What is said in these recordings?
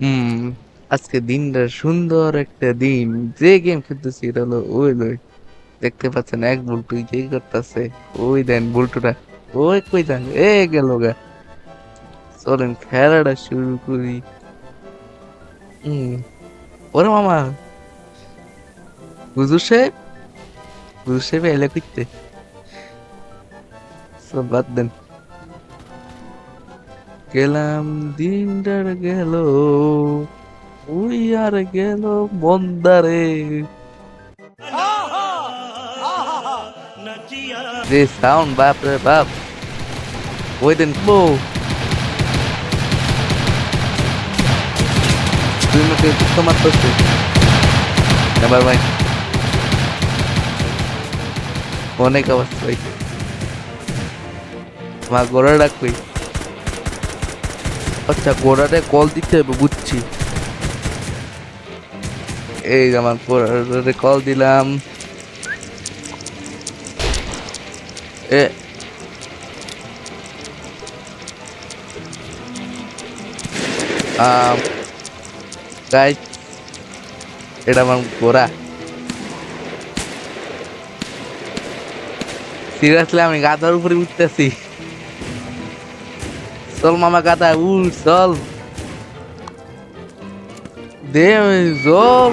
হুম। আজকে দিনটা সুন্দর একটা দিন। যে গেম খেলতেছি, এটা হলো ওই লই দেখতে পাচ্ছেন এক বুলটু যেই করতেছে, ওই দেন বল্টুটা। ওই কই যান? এ গেল গা। চলেন খেলাটা শুরু করি। হুম। ওরে মামা। হুজুর সাহেব? হুজুর সাহেব এলে করতে সব বাদ দেন। গেলাম, দিনটার গেল, ওই আর গেল মন্দারে। যে সাউন্ড বাপ রে বাপ। ওই দিন বো তুই আমাকে এবার ভাই। অনেক অবস্থা ভাই মা গোড়া ডাকবি আচ্ছা গোড়াতে কল দিতে হবে, বুঝছি। এই আমার গোড়াতে কল দিলাম। এ, আম এটা আমার গোড়া। সিরিয়াসলি আমি গাধার উপরে উঠতেছি। চল মামা গাধা উঠ চল। দে জল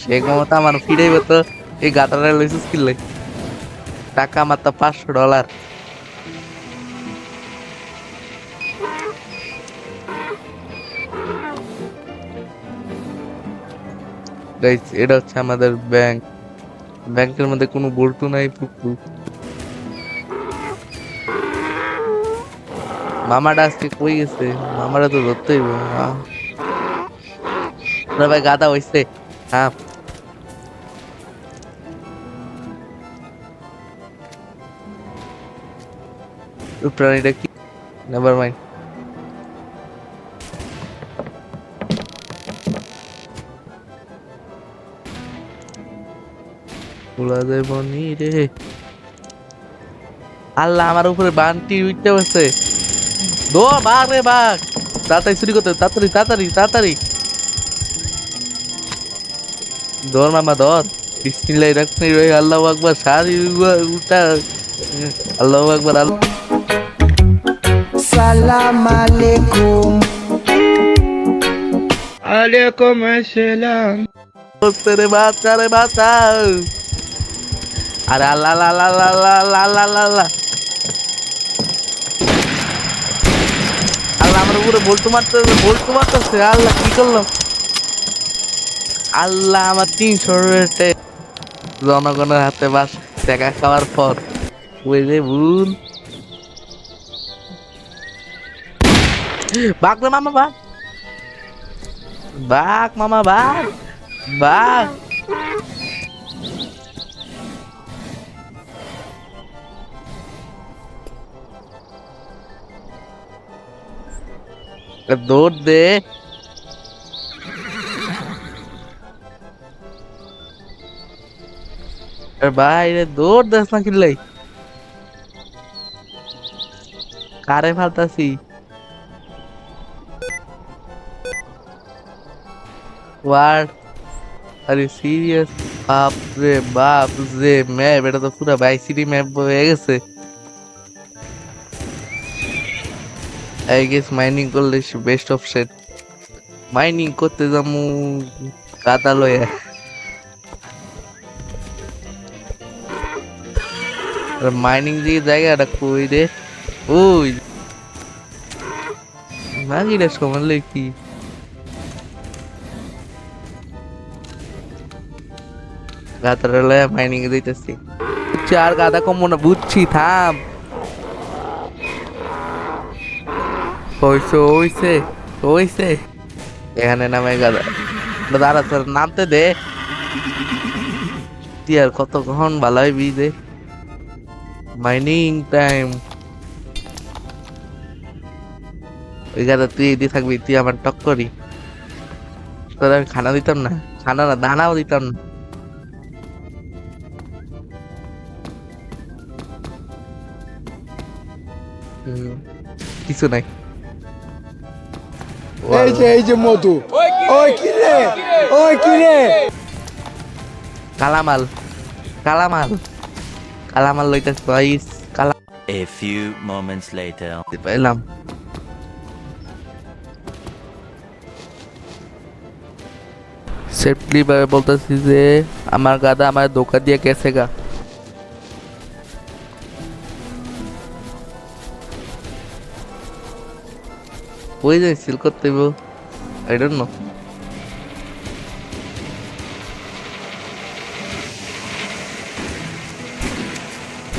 সে ক্ষমতা আমার ফিরেই তো, এই গাধাটা লইছিস কিনলে টাকা আমার পাঁচশো ডলার। এটা হচ্ছে আমাদের ব্যাংক ব্যাংকের মধ্যে কোনো বল্টু নাই পুকু মামাটা আজকে কই গেছে? মামারা তো ধরতেই ভাই গাদা হইছে। হ্যাঁ। প্রাণীটা কি? নেভার মাইন্ড দেব নি রে। আল্লাহ, আমার উপরে বানটি উঠতে বসে দো বাঘ রে বাঘ তাড়াতাড়ি চুরি করতে তাড়াতাড়ি তাড়াতাড়ি তাড়াতাড়ি। ধর মামা ধর। বিসমিল্লাহির রহমানির রহিম আল্লাহু আকবার সারি উল্টা আল্লাহু আকবার আল্লাহ সালাম আলাইকুম। আলাইকুম আসসালাম। করতে রে বাচ্চা রে বাচ্চা। আরে আল্লাহ আল্লাহ আল্লাহ আল্লাহ আল্লাহ আল্লাহ আল্লাহ আল্লাহ আল্লাহ আমার উপরে মারতেছে আল্লাহ কি করলাম আল্লাহ আমার জনগণের হাতে বাস টাকা খাওয়ার পর। ওই রে ভুল। বাঘ মামা, বাঘ। বাঘ মামা, বাঘ। বাঘ। দৌড় দে। আরে ভাই রে দৌড় দেস না কিনলাই কারে ফালতাছি? ওয়ার আরে সিরিয়াস বাপ রে বাপ, যে ম্যাপ এটা তো পুরো বাই সিটি ম্যাপ হয়ে গেছে। আই গেস মাইনিং করলে বেস্ট অপশন মাইনিং করতে যামু কাতা লয়ে মাইনিং যে জায়গাটা কই রে? ওই। মাগিরা সমানলে কি? গাতারা লয়ে মাইনিং দিতেছি আর গাদা কম না, বুঝছি, থাম। হইছে হইছে হইছে। এখানে নামে গাদা দাঁড়া তোর নামতে দে। তুই আর কতক্ষণ ভালো হইবি দে। মাইনিং টাইম ওই গাদা, তুই এদি থাকবি, তুই আমার টক করি। তোর আমি খানা দিতাম না, খানা না, দানাও দিতাম না। কিছু নাই। এই যে এই যে মধু। ওই কি রে ওই কি রে কালামাল। কালামাল। কালামাল লইতে গাইস কালা A few moments later. পাইলাম। সেফলি ভাবে বলতেছি যে আমার গাদা আমার ধোকা দিয়ে গেছে গা। ওই যাই সিল করতে হইব। আই ডোন্ট নো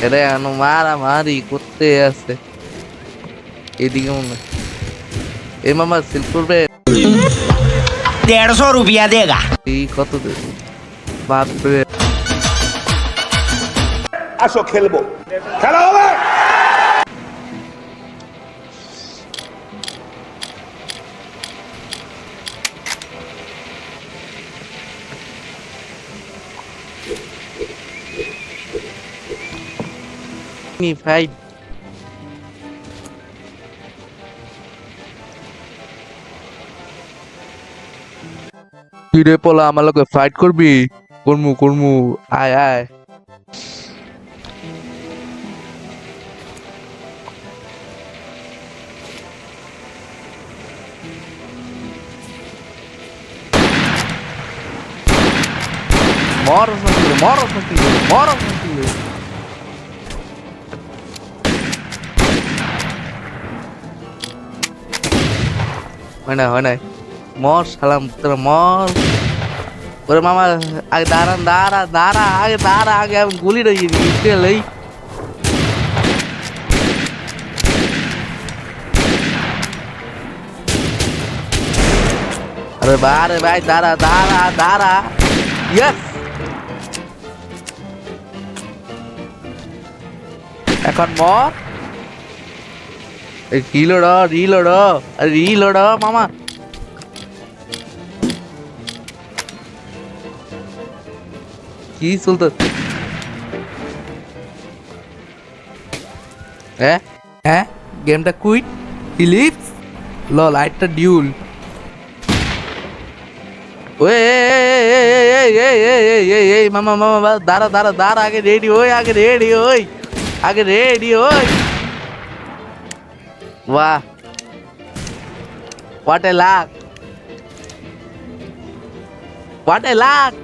এরে আনু মারা মারি করতে আছে। এদিকে মনে এ মামা সিল করবে? দেড়শো রুপিয়া দেগা। এই কত বাপরে। আসো খেলব। খেলা হবে? ফাইট কিরে পোলা আমার লোকে ফাইট করবি করমু করমু আয় আয় মরস নাকি মরস নাকি মরস নাকি হয় না হয় না মর সালাম, তোরা মর। ওরে মামা, আগে দাঁড়ান, দাঁড়া দাঁড়া, আগে দাঁড়া, আগে আমি গুলি রয়ে গেলি আরে বারে ভাই, দাঁড়া দাঁড়া দাঁড়া। ইয়েস এখন মর। রিলোড রিলোড রিলোড মামা কি চলতে হ্যাঁ হ্যাঁ গেমটা কুইট ফিলিপস লল আইটটা ডিউল এই মামা মামা দাঁড়া দাঁড়া দাঁড়া আগে রেডি ওই আগে রেডি ওই আগে রেডি ওই વાહ what a luck what a luck